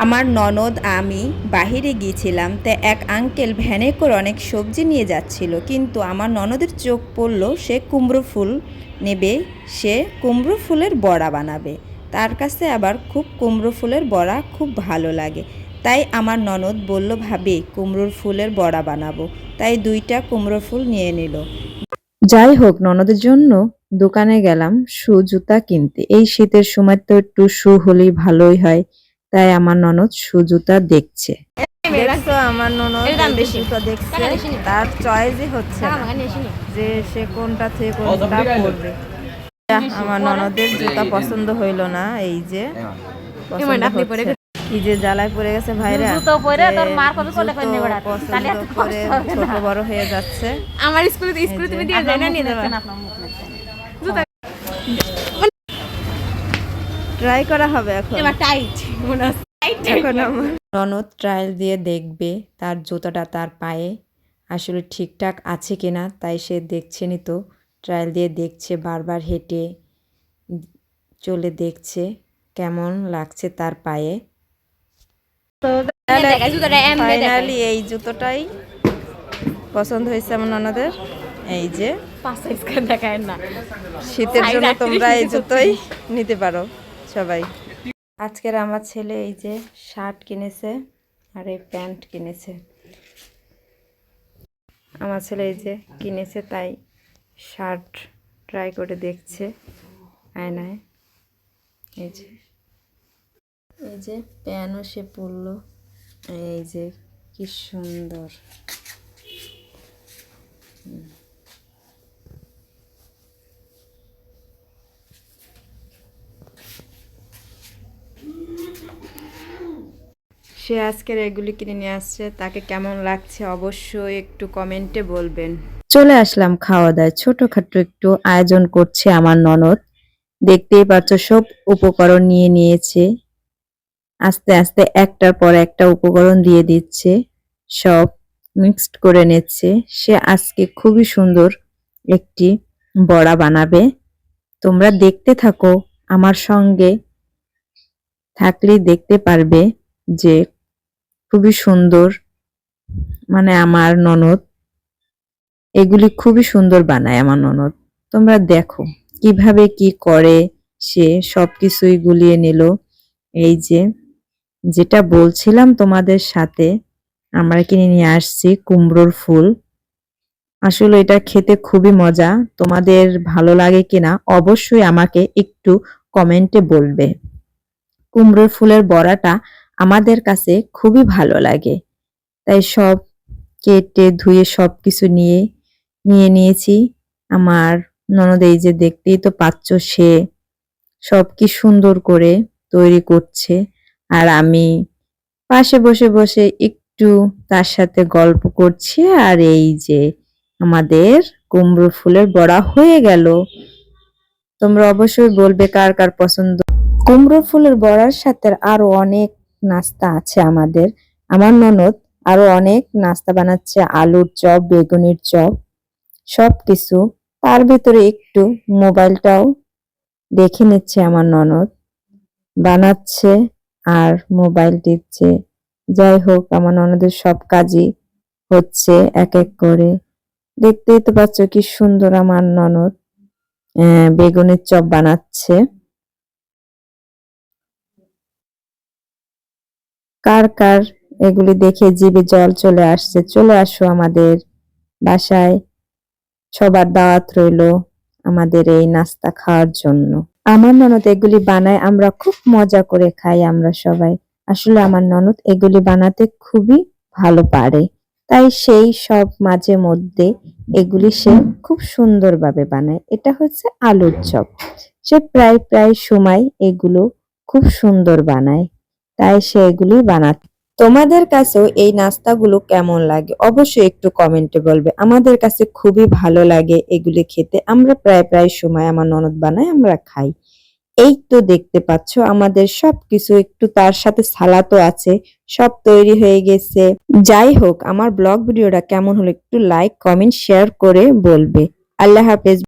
আমার ননদ আমি বাহিরে গিয়েছিলাম, তে এক আঙ্কেল ভ্যানে করে অনেক সবজি নিয়ে যাচ্ছিল, কিন্তু আমার ননদের চোখ পড়ল, সে কুমড়ো ফুল নেবে, সে কুমড়ো ফুলের বড়া বানাবে। তার কাছে আবার খুব কুমড়ো ফুলের বড়া খুব ভালো লাগে। তাই আমার ননদ বলল, ভাবি, কুমড়োর ফুলের বড়া বানাবো। তাই দুইটা কুমড়ো ফুল নিয়ে নিল। যাই হোক, ননদের জন্য দোকানে গেলাম, শু, জুতা কিনতে। এই শীতের সময় তো একটু শু হলেই ভালোই হয়। তাই আমার ননদ সুজুতা দেখছে। দেখছ আমার ননদ? বেশি। দেখছে। তার চয়েসই হচ্ছে না। যে সে কোনটা থেকে কোনটা পরবে। আমার ননদের জুতা পছন্দ হইল না এই যে। কি যে জ্বালায় পড়ে গেছে ভাইরা। করে। ছোট বড় হয়ে যাচ্ছে। আমার স্কুলে স্কুলে তুমি দিয়ে যায় না নিয়ে যাবে। ট্রাই করা হবে এখন। এবার টাইট মনে এখন আমার ননদ ট্রায়াল দিয়ে দেখবে তার জুতাটা তার পায়ে আসলে ঠিকঠাক আছে কিনা তাই সে দেখছেনই তো। ট্রায়াল দিয়ে দেখছে বারবার হেঁটে চলে দেখছে কেমন লাগছে তার পায়ে। দেখায় ফাইনালি এই জুতোটাই পছন্দ হয়েছে আমার ননদের। এই যে পাঁচ সাইজ করে দেখায় না। শীতের জন্য তোমরা এই জুতোই নিতে পারো। সবাই। আজকের আমার ছেলে এই যে শার্ট কিনেছে আর এই প্যান্ট কিনেছে। আমার ছেলে এই যে কিনেছে, তাই শার্ট ট্রাই করে দেখছে আয়নায়। এই যে এই যে প্যানও সে পরলো। এই যে কি সুন্দর। সে আজকের এগুলি কিনে নিয়ে আসছে, তাকে কেমন লাগছে অবশ্যই একটু কমেন্টে বলবেন। চলে আসলাম খাওয়া দাওয়া ছোটখাটো একটু আয়োজন করছে আমার ননদ। দেখতেই পাচ্ছ সব উপকরণ নিয়ে নিয়েছে। আস্তে আস্তে একটার পর একটা উপকরণ দিয়ে দিচ্ছে। সব মিক্সড করে নিচ্ছে। সে আজকে খুবই সুন্দর একটি বড়া বানাবে। তোমরা দেখতে থাকো। আমার সঙ্গে থাকলেই দেখতে পারবে যে খুবই সুন্দর মানে আমার ননদ, এগুলি খুবই সুন্দর বানায় আমার ননদ। তোমরা দেখো কীভাবে কি করে সে সবকিছুই গুলিয়ে নিল। এই যে, যেটা বলছিলাম তোমাদের সাথে, আমরা কিনে নিয়ে আসছি কুমড়োর ফুল। আসলে এটা খেতে খুবই মজা, তোমাদের ভালো লাগে কিনা অবশ্যই আমাকে একটু কমেন্টে বলবে। কুমড়োর ফুলের বড়াটা আমাদের কাছে খুবই ভালো লাগে। তাই সব কেটে ধুয়ে সব কিছু নিয়ে নিয়ে নিয়েছি। আমার ননদ এই যে দেখতেই তো পাচ্ছ সে সব কি সুন্দর করে তৈরি করছে। আর আমি পাশে বসে বসে একটু তার সাথে গল্প করছি আর এই যে আমাদের কুমড়ো ফুলের বড়া হয়ে গেল। তোমরা অবশ্যই বলবে কার কার পছন্দ। কুমড়ো ফুলের বড়ার সাথে আরও অনেক নাস্তা আছে আমাদের। আমার ননদ আরও অনেক নাস্তা বানাচ্ছে, আলুর চপ, বেগুনের চপ সব কিছু তার ভেতরে একটু মোবাইলটাও দেখে নিচ্ছে আমার ননদ। বানাচ্ছে আর মোবাইল টিপছে যাই হোক, আমার ননদের সব কাজই হচ্ছে এক এক করে। দেখতেই তো পাচ্ছ কি সুন্দর আমার ননদ বেগুনের চপ বানাচ্ছে। কার কার এগুলি দেখে জীবে জল চলে আসছে? চলে আসো আমাদের বাসায়। সবার দাওয়াত রইল আমাদের এই নাস্তা খাওয়ার জন্য। আমার ননদ এগুলি বানায়, আমরা খুব মজা করে খাই আমরা সবাই। আসলে আমার ননদ এগুলি বানাতে খুবই ভালো পারে। তাই সেই সব মাঝে মধ্যে এগুলি সে খুব সুন্দরভাবে বানায়। এটা হচ্ছে আলুর চপ। সে প্রায় প্রায় সময় এগুলো খুব সুন্দর বানায়। তাই সে এগুলি বানাতে। তোমাদের কাছেও এই নাস্তাগুলো কেমন লাগে? অবশ্যই একটু কমেন্টে বলবে। আমাদের কাছে খুবই ভালো লাগে এগুলি খেতে। আমরা প্রায় প্রায় সময় আমার ননদ বানায়, আমরা খাই। এই তো দেখতে পাচ্ছ, আমাদের সবকিছু একটু তার সাথে সালাতও আছে, সব তৈরি হয়ে গেছে। যাই হোক, আমার ব্লগ ভিডিওটা কেমন হলো একটু লাইক কমেন্ট শেয়ার করে বলবে। আল্লাহ হাফেজ।